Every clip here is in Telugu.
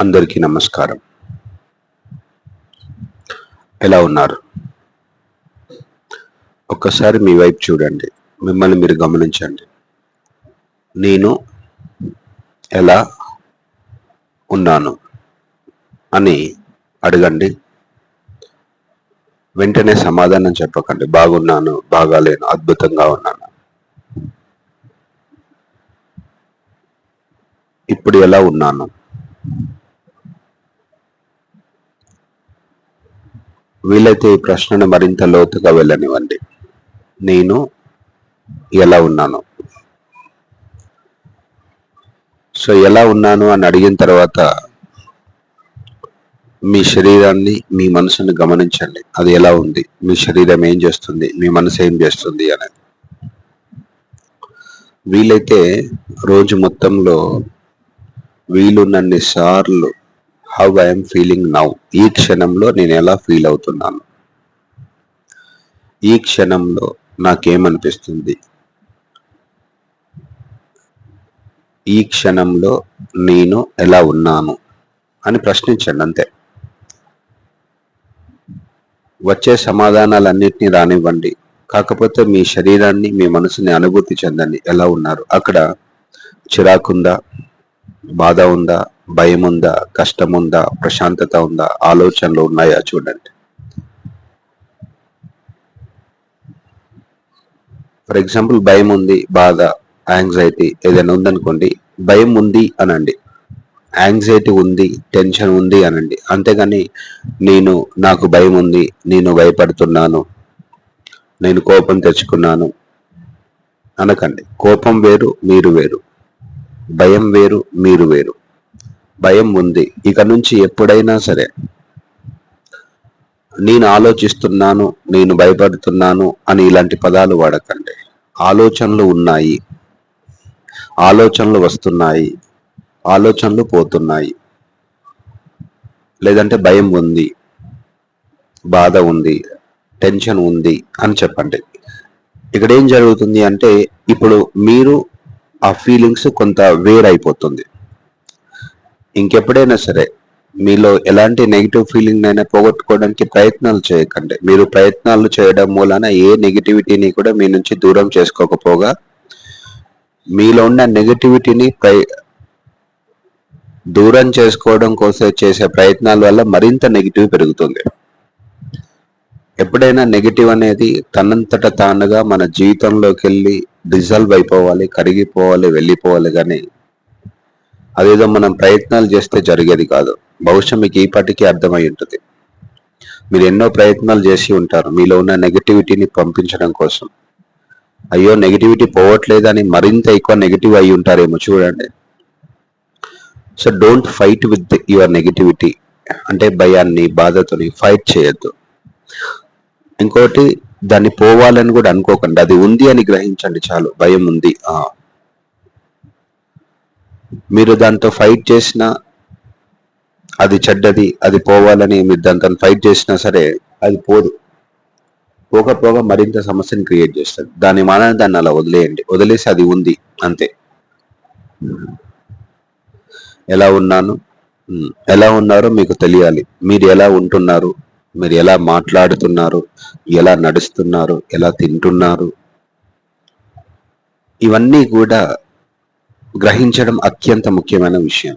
అందరికీ నమస్కారం. ఎలా ఉన్నారు? ఒక్కసారి మీ వైపు చూడండి. మిమ్మల్ని మీరు గమనించండి. నేను ఎలా ఉన్నాను అని అడగండి. వెంటనే సమాధానం చెప్పకండి. బాగున్నాను బాగాలేను అద్భుతంగా ఉన్నాను. ఇప్పుడు ఎలా ఉన్నాను? వీలైతే ఈ ప్రశ్నను మరింత లోతుగా వెళ్ళనివ్వండి. నేను ఎలా ఉన్నాను? సో ఎలా ఉన్నాను అని అడిగిన తర్వాత మీ శరీరాన్ని మీ మనసుని గమనించండి. అది ఎలా ఉంది? మీ శరీరం ఏం చేస్తుంది? మీ మనసు ఏం చేస్తుంది అనేది. వీలైతే రోజు మొత్తంలో వీలున్నన్ని సార్లు హౌ ఐఎమ్ ఫీలింగ్ నౌ ఈ క్షణంలో నేను ఎలా ఫీల్ అవుతున్నాను? ఈ క్షణంలో నాకేమనిపిస్తుంది? ఈ క్షణంలో నేను ఎలా ఉన్నాను? అని ప్రశ్నించండి అంతే. వచ్చే సమాధానాలన్నింటినీ రానివ్వండి. కాకపోతే మీ శరీరాన్ని మీ మనసుని అనుభూతి చెందండి. ఎలా ఉన్నారు? అక్కడ చిరాకుందా? బాధ ఉందా? భయం ఉందా కష్టం ఉందా ప్రశాంతత ఉందా ఆలోచనలు ఉన్నాయా చూడండి. ఫర్ ఎగ్జాంపుల్ భయం ఉంది బాధ యాంగ్జైటీ ఏదైనా ఉందనుకోండి భయం ఉంది అనండి. యాంగ్జైటీ ఉంది టెన్షన్ ఉంది అనండి. అంతేగాని నేను నాకు భయం ఉంది నేను భయపడుతున్నాను నేను కోపం తెచ్చుకున్నాను అనకండి. కోపం వేరు మీరు వేరు. భయం వేరు మీరు వేరు. భయం ఉంది. ఇక నుంచి ఎప్పుడైనా సరే నేను ఆలోచిస్తున్నాను నేను భయపడుతున్నాను అని ఇలాంటి పదాలు వాడకండి. ఆలోచనలు ఉన్నాయి. ఆలోచనలు వస్తున్నాయి. ఆలోచనలు పోతున్నాయి. లేదంటే భయం ఉంది బాధ ఉంది టెన్షన్ ఉంది అని చెప్పండి. ఇక్కడ ఏం జరుగుతుంది అంటే ఇప్పుడు మీరు ఆ ఫీలింగ్స్ కొంత వేరైపోతుంది. ఇంకెప్పుడైనా సరే మీలో ఎలాంటి నెగిటివ్ ఫీలింగ్ అయినా పోగొట్టుకోవడానికి ప్రయత్నాలు చేయకండి. మీరు ప్రయత్నాలు చేయడం మూలన ఏ నెగిటివిటీని కూడా మీ నుంచి దూరం చేసుకోకపోగా మీలో ఉన్న నెగిటివిటీని ప్రయ దూరం చేసుకోవడం కోసం చేసే ప్రయత్నాల వల్ల మరింత నెగిటివ్ పెరుగుతుంది. ఎప్పుడైనా నెగిటివ్ అనేది తనంతట తానుగా మన జీవితంలోకి వెళ్ళి డిజాల్వ్ అయిపోవాలి కరిగిపోవాలి వెళ్ళిపోవాలి కానీ అదేదో మనం ప్రయత్నాలు చేస్తే జరిగేది కాదు. బహుశా మీకు ఈపాటికి అర్థమై ఉంటుంది. మీరు ఎన్నో ప్రయత్నాలు చేసి ఉంటారు. మీలో ఉన్న నెగిటివిటీని పంపించడం కోసం. అయ్యో నెగిటివిటీ పోవట్లేదని మరింత ఎక్కువ నెగిటివ్ అయి ఉంటారేమో చూడండి. So don't fight with your negativity. అంటే భయాన్ని బాధతోని ఫైట్ చేయొద్దు. ఇంకోటి దాన్ని పోవాలని కూడా అనుకోకండి. అది ఉంది అని గ్రహించండి చాలు. భయం ఉంది. మీరు దాంతో ఫైట్ చేసినా అది చెడ్డది అది పోవాలని మీరు దాంతో ఫైట్ చేసినా సరే అది పోదు. పోకపోగా మరింత సమస్యను క్రియేట్ చేస్తుంది. దాని మానని దాన్ని అలా వదిలేయండి. వదిలేసి అది ఉంది. అంతే. ఎలా ఉన్నాను? ఎలా ఉన్నారో మీకు తెలియాలి. మీరు ఎలా ఉంటున్నారు? మీరు ఎలా మాట్లాడుతున్నారు? ఎలా నడుస్తున్నారు? ఎలా తింటున్నారు? ఇవన్నీ కూడా గ్రహించడం అత్యంత ముఖ్యమైన విషయం.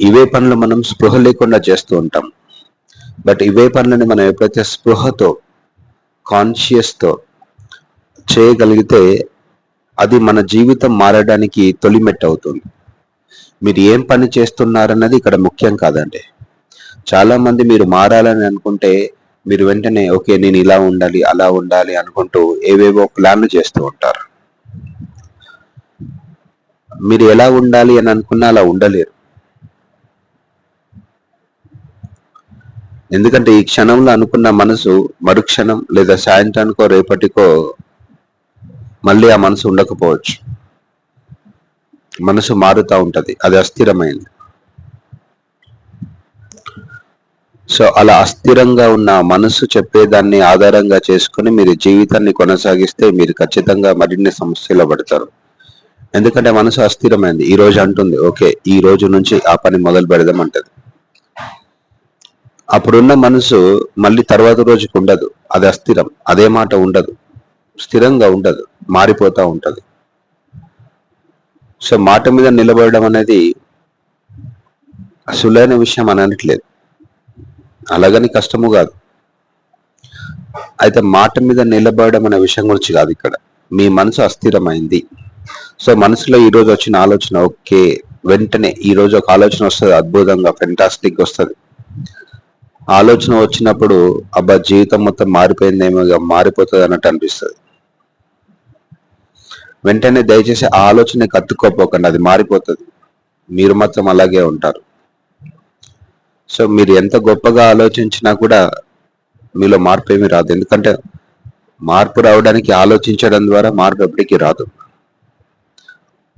ఇవే పనులు మనం స్పృహ లేకుండా చేస్తూ ఉంటాం. బట్ ఇవే పనులని మనం ఎప్పుడైతే స్పృహతో కాన్షియస్తో చేయగలిగితే అది మన జీవితం మారడానికి తొలిమెట్టు అవుతుంది. మీరు ఏం పని చేస్తున్నారన్నది ఇక్కడ ముఖ్యం కాదండి. చాలామంది మీరు మారాలని అనుకుంటే మీరు వెంటనే ఓకే నేను ఇలా ఉండాలి అలా ఉండాలి అనుకుంటూ ఏవేవో ప్లాన్లు చేస్తూ ఉంటారు. మీరు ఎలా ఉండాలి అని అనుకున్నా అలా ఉండలేరు. ఎందుకంటే ఈ క్షణంలో అనుకున్న మనసు మరుక్షణం లేదా సాయంత్రానికో రేపటికో మళ్ళీ ఆ మనసు ఉండకపోవచ్చు. మనసు మారుతూ ఉంటుంది. అది అస్థిరమైంది. సో అలా అస్థిరంగా ఉన్న మనసు చెప్పేదాన్ని ఆధారంగా చేసుకుని మీరు జీవితాన్ని కొనసాగిస్తే మీరు ఖచ్చితంగా మరిన్ని సమస్యలు పడతారు. ఎందుకంటే మనసు అస్థిరమైంది. ఈ రోజు అంటుంది ఓకే ఈ రోజు నుంచి ఆ పని మొదలు పెడదాం అంటది. అప్పుడున్న మనసు మళ్ళీ తర్వాత రోజుకి ఉండదు. అది అస్థిరం. అదే మాట ఉండదు. స్థిరంగా ఉండదు. మారిపోతూ ఉంటది. సో మాట మీద నిలబడడం అనేది అసలైన విషయం అని అనట్లేదు. అలాగని కష్టము కాదు. అయితే మాట మీద నిలబడడం అనే విషయం గురించి కాదు ఇక్కడ. మీ మనసు అస్థిరమైంది. సో మనసులో ఈ రోజు వచ్చిన ఆలోచన ఓకే వెంటనే ఈ రోజు ఒక ఆలోచన వస్తుంది అద్భుతంగా ఫెంటాస్టిక్ వస్తుంది. ఆలోచన వచ్చినప్పుడు అబ్బా జీవితం మొత్తం మారిపోయిందేమో మారిపోతుంది అన్నట్టు అనిపిస్తుంది. వెంటనే దయచేసి ఆ ఆలోచన కత్తుకోపోకండి అది మారిపోతుంది. మీరు మాత్రం అలాగే ఉంటారు. సో మీరు ఎంత గొప్పగా ఆలోచించినా కూడా మీలో మార్పు ఏమీ రాదు. ఎందుకంటే మార్పు రావడానికి ఆలోచించడం ద్వారా మార్పు ఎప్పటికీ రాదు.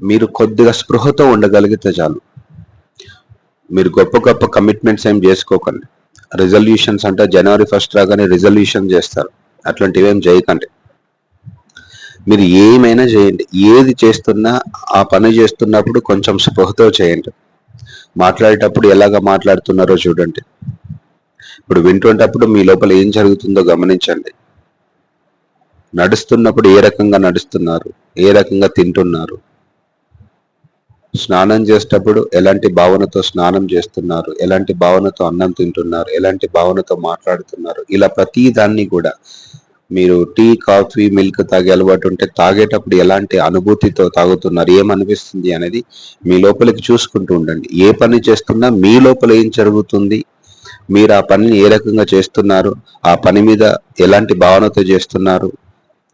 మీరు కొద్దిగా స్పృహతో ఉండగలిగితే చాలు. మీరు గొప్ప గొప్ప కమిట్మెంట్స్ ఏం చేసుకోకండి. రిజల్యూషన్స్ అంటే జనవరి ఫస్ట్ రాగానే రిజల్యూషన్ చేస్తారు. అట్లాంటివి ఏం చేయకండి. మీరు ఏమైనా చేయండి. ఏది చేస్తున్నా ఆ పని చేస్తున్నప్పుడు కొంచెం స్పృహతో చేయండి. మాట్లాడేటప్పుడు ఎలాగ మాట్లాడుతున్నారో చూడండి. ఇప్పుడు వింటున్నప్పుడు మీ లోపల ఏం జరుగుతుందో గమనించండి. నడుస్తున్నప్పుడు ఏ రకంగా నడుస్తున్నారు? ఏ రకంగా తింటున్నారు? స్నానం చేసేటప్పుడు ఎలాంటి భావనతో స్నానం చేస్తున్నారు? ఎలాంటి భావనతో అన్నం తింటున్నారు? ఎలాంటి భావనతో మాట్లాడుతున్నారు? ఇలా ప్రతి దాన్ని కూడా మీరు టీ కాఫీ మిల్క్ తాగే అలవాటు ఉంటే తాగేటప్పుడు ఎలాంటి అనుభూతితో తాగుతున్నారు? ఏమనిపిస్తుంది అనేది మీ లోపలికి చూసుకుంటూ ఉండండి. ఏ పని చేస్తున్నా మీ లోపల ఏం జరుగుతుంది? మీరు ఆ పనిని ఏ రకంగా చేస్తున్నారు? ఆ పని మీద ఎలాంటి భావనతో చేస్తున్నారు?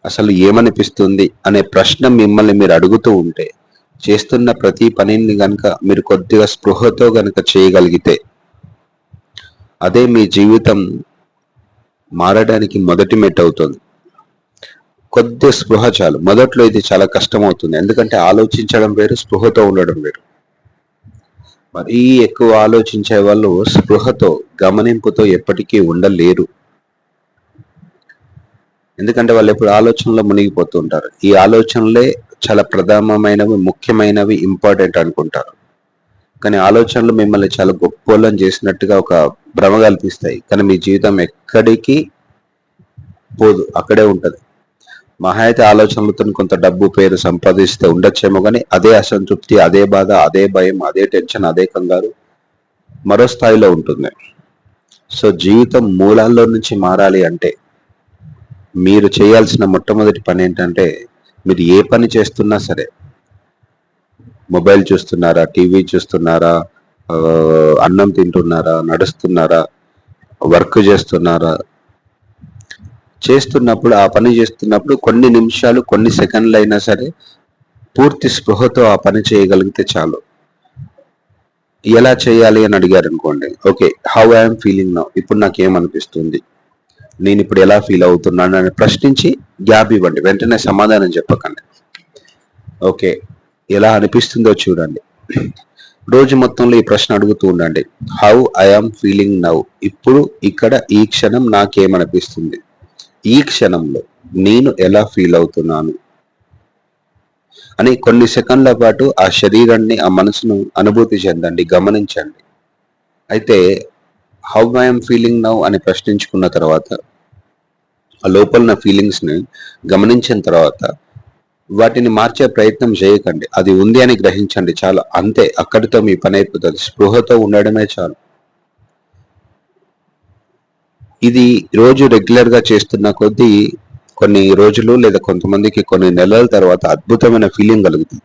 అసలు ఏమనిపిస్తుంది? అనే ప్రశ్న మిమ్మల్ని మీరు అడుగుతూ ఉంటే చేస్తున్న ప్రతి పనిని గనక మీరు కొద్దిగా స్పృహతో గనక చేయగలిగితే అదే మీ జీవితం మారడానికి మొదటి మెట్ అవుతుంది. కొద్ది స్పృహ చాలు. మొదట్లో ఇది చాలా కష్టం అవుతుంది ఎందుకంటే ఆలోచించడం వేరు స్పృహతో ఉండడం వేరు. మరీ ఎక్కువ ఆలోచించే వాళ్ళు స్పృహతో గమనింపుతో ఎప్పటికీ ఉండలేరు. ఎందుకంటే వాళ్ళు ఎప్పుడు ఆలోచనలో మునిగిపోతూ ఉంటారు. ఈ ఆలోచనలే చాలా ప్రధానమైనవి ముఖ్యమైనవి ఇంపార్టెంట్ అనుకుంటారు. కానీ ఆలోచనలు మిమ్మల్ని చాలా గొప్పోళ్ళని చేసినట్టుగా ఒక భ్రమ కల్పిస్తాయి కానీ మీ జీవితం ఎక్కడికి పోదు అక్కడే ఉంటుంది. మహా అయితే ఆలోచనలతో కొంత డబ్బు పేరు సంపాదిస్తే ఉండొచ్చేమో కానీ అదే అసంతృప్తి అదే బాధ అదే భయం అదే టెన్షన్ అదే కంగారు మరో స్థాయిలో ఉంటుంది. సో జీవితం మూలాల్లో నుంచి మారాలి అంటే మీరు చేయాల్సిన మొట్టమొదటి పని ఏంటంటే మీరు ఏ పని చేస్తున్నా సరే మొబైల్ చూస్తున్నారా టీవీ చూస్తున్నారా అన్నం తింటున్నారా నడుస్తున్నారా వర్క్ చేస్తున్నారా చేస్తున్నప్పుడు ఆ పని చేస్తున్నప్పుడు కొన్ని నిమిషాలు కొన్ని సెకండ్లు అయినా సరే పూర్తి స్పృహతో ఆ పని చేయగలిగితే చాలు. ఎలా చేయాలి అని అడిగారు అనుకోండి okay how I'm feeling now? ఇప్పుడు నాకు ఏమనిపిస్తుంది నేను ఇప్పుడు ఎలా ఫీల్ అవుతున్నాను అని ప్రశ్నించి గ్యాప్ ఇవ్వండి. వెంటనే సమాధానం చెప్పకండి. ఓకే. ఎలా అనిపిస్తుందో చూడండి. రోజు మొత్తంలో ఈ ప్రశ్న అడుగుతూ ఉండండి. హౌ ఐఆమ్ ఫీలింగ్ నౌ ఇప్పుడు ఇక్కడ ఈ క్షణం నాకేమనిపిస్తుంది? ఈ క్షణంలో నేను ఎలా ఫీల్ అవుతున్నాను? అని కొన్ని సెకండ్ల పాటు ఆ శరీరాన్ని ఆ మనసును అనుభూతి చెందండి గమనించండి. అయితే హౌ ఐఎమ్ ఫీలింగ్ నౌ అని ప్రశ్నించుకున్న తర్వాత ఆ లోపల ఫీలింగ్స్ని గమనించిన తర్వాత వాటిని మార్చే ప్రయత్నం చేయకండి. అది ఉంది అని గ్రహించండి చాలు. అంతే అక్కడితో మీ పని అయిపోతుంది. స్పృహతో ఉండడమే చాలు. ఇది రోజు రెగ్యులర్గా చేస్తున్న కొద్దీ కొన్ని రోజులు లేదా కొంతమందికి కొన్ని నెలల తర్వాత అద్భుతమైన ఫీలింగ్ కలుగుతుంది.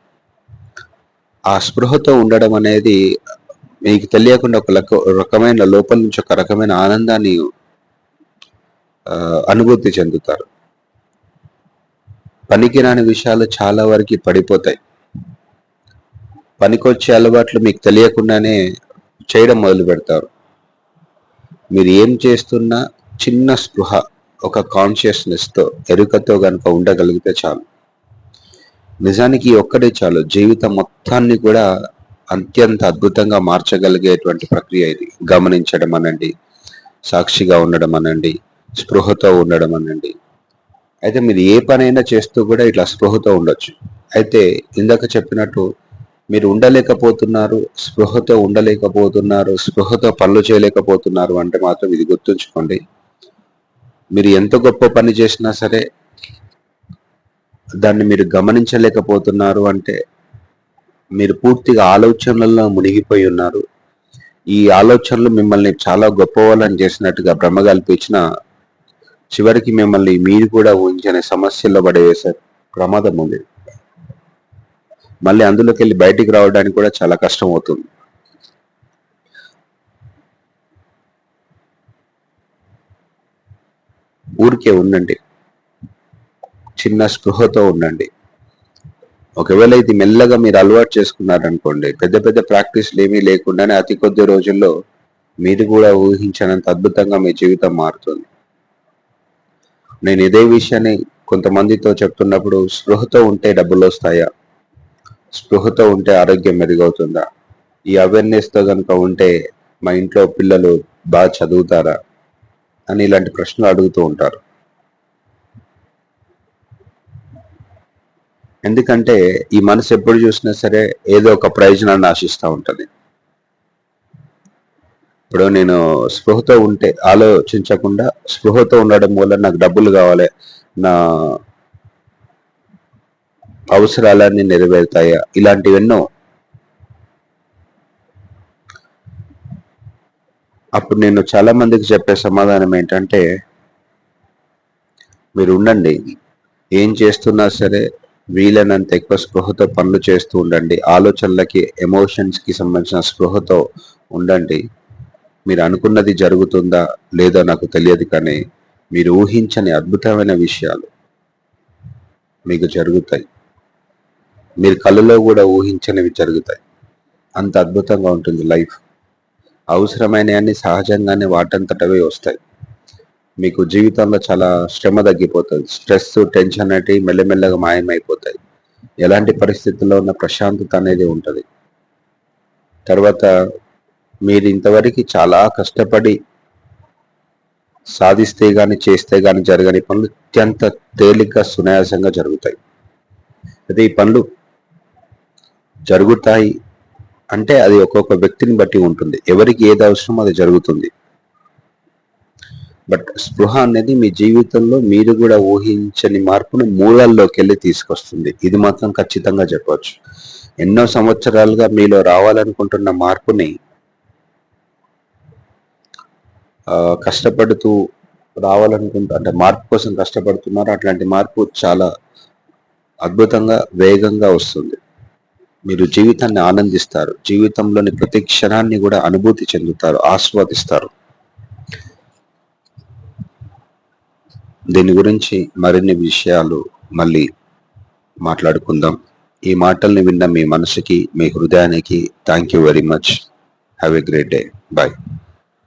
ఆ స్పృహతో ఉండడం అనేది మీకు తెలియకుండా ఒక రకమైన లోపల నుంచి ఒక రకమైన ఆనందాన్ని అనుభూతి చెందుతారు. పనికిరాని విషయాలు చాలా వరకు పడిపోతాయి. పనికొచ్చే అలవాట్లు మీకు తెలియకుండానే చేయడం మొదలు పెడతారు. మీరు ఏం చేస్తున్నా చిన్న స్పృహ ఒక కాన్షియస్నెస్తో ఎరుకతో కనుక ఉండగలిగితే చాలు. నిజానికి ఒక్కడే చాలు. జీవితం మొత్తాన్ని కూడా అత్యంత అద్భుతంగా మార్చగలిగేటువంటి ప్రక్రియ ఇది. గమనించడం అనండి సాక్షిగా ఉండడం అనండి స్పృహతో ఉండడం అనండి. అయితే మీరు ఏ పనైనా చేస్తూ కూడా ఇట్లా స్పృహతో ఉండొచ్చు. అయితే ఇందాక చెప్పినట్టు మీరు ఉండలేకపోతున్నారు స్పృహతో ఉండలేకపోతున్నారు స్పృహతో పనులు చేయలేకపోతున్నారు అంటే మాత్రం ఇది గుర్తుంచుకోండి. మీరు ఎంత గొప్ప పని చేసినా సరే దాన్ని మీరు గమనించలేకపోతున్నారు అంటే మీరు పూర్తిగా ఆలోచనలలో మునిగిపోయి ఉన్నారు. ఈ ఆలోచనలు మిమ్మల్ని చాలా గొప్పవాళ్ళని చేసినట్టుగా భ్రమ కల్పించిన చివరికి మిమ్మల్ని మీరు కూడా ఊహించని సమస్యల్లో పడేసే ప్రమాదం ఉంది. మళ్ళీ అందులోకి వెళ్ళి బయటికి రావడానికి కూడా చాలా కష్టం అవుతుంది. ఊరికే ఉండండి. చిన్న స్పృహతో ఉండండి. ఒకవేళ ఇది మెల్లగా మీరు అలవాటు చేసుకున్నారనుకోండి పెద్ద పెద్ద ప్రాక్టీస్లు ఏమీ లేకుండానే అతి కొద్ది రోజుల్లో మీరు కూడా ఊహించినంత అద్భుతంగా మీ జీవితం మారుతుంది. నేను ఇదే విషయాన్ని కొంతమందితో చెప్తున్నప్పుడు స్పృహతో ఉంటే డబ్బులు వస్తాయా? స్పృహతో ఉంటే ఆరోగ్యం మెరుగవుతుందా? ఈ అవేర్నెస్తో కనుక ఉంటే మా ఇంట్లో పిల్లలు బాగా చదువుతారా? అని ఇలాంటి ప్రశ్నలు అడుగుతూ ఉంటారు. ఎందుకంటే ఈ మనసు ఎప్పుడు చూసినా సరే ఏదో ఒక ప్రయోజనాన్ని ఆశిస్తూ ఉంటుంది. ఇప్పుడు నేను స్పృహతో ఉంటే ఆలోచించకుండా స్పృహతో ఉండడం వల్ల నాకు డబ్బులు కావాలి నా అవసరాలన్నీ నెరవేరుతాయా? ఇలాంటివెన్నో అప్పుడు నేను చాలా మందికి చెప్పే సమాధానం ఏంటంటే మీరు ఉండండి. ఏం చేస్తున్నా సరే వీలైనంత ఎక్కువ స్పృహతో పనులు చేస్తూ ఉండండి. ఆలోచనలకి ఎమోషన్స్కి సంబంధించిన స్పృహతో ఉండండి. మీరు అనుకున్నది జరుగుతుందా లేదో నాకు తెలియదు కానీ మీరు ఊహించని అద్భుతమైన విషయాలు మీకు జరుగుతాయి. మీరు కళ్ళలో కూడా ఊహించనివి జరుగుతాయి. అంత అద్భుతంగా ఉంటుంది లైఫ్. అవసరమైనవన్నీ సహజంగానే వాటంతటవే వస్తాయి. మీకు జీవితంలో చాలా శ్రమ తగ్గిపోతుంది. స్ట్రెస్ టెన్షన్ అనేటివి మెల్లమెల్లగా మాయమైపోతాయి. ఎలాంటి పరిస్థితుల్లో ఉన్న ప్రశాంతత అనేది ఉంటుంది. తర్వాత మీరు ఇంతవరకు చాలా కష్టపడి సాధిస్తే గాని చేస్తే గాని జరగని పనులు అత్యంత తేలిక సునాయాసంగా జరుగుతాయి. అయితే ఈ పనులు జరుగుతాయి అంటే అది ఒక్కొక్క వ్యక్తిని బట్టి ఉంటుంది. ఎవరికి ఏది అవసరం అది జరుగుతుంది. బట్ స్పృహ అనేది మీ జీవితంలో మీరు కూడా ఊహించని మార్పును మూలల్లోకి వెళ్ళి తీసుకొస్తుంది. ఇది మాత్రం ఖచ్చితంగా చెప్పవచ్చు. ఎన్నో సంవత్సరాలుగా మీలో రావాలనుకుంటున్న మార్పుని కష్టపడుతూ రావాలనుకుంటా అంటే మార్పు కోసం కష్టపడుతున్నారు అట్లాంటి మార్పు చాలా అద్భుతంగా వేగంగా వస్తుంది. మీరు జీవితాన్ని ఆనందిస్తారు. జీవితంలోని ప్రతి క్షణాన్ని కూడా అనుభూతి చెందుతారు ఆస్వాదిస్తారు. దీని గురించి మరిన్ని విషయాలు మళ్ళీ మాట్లాడుకుందాం. ఈ మాటల్ని విన్న మీ మనసుకి మీ హృదయానికి thank you very much have a great day bye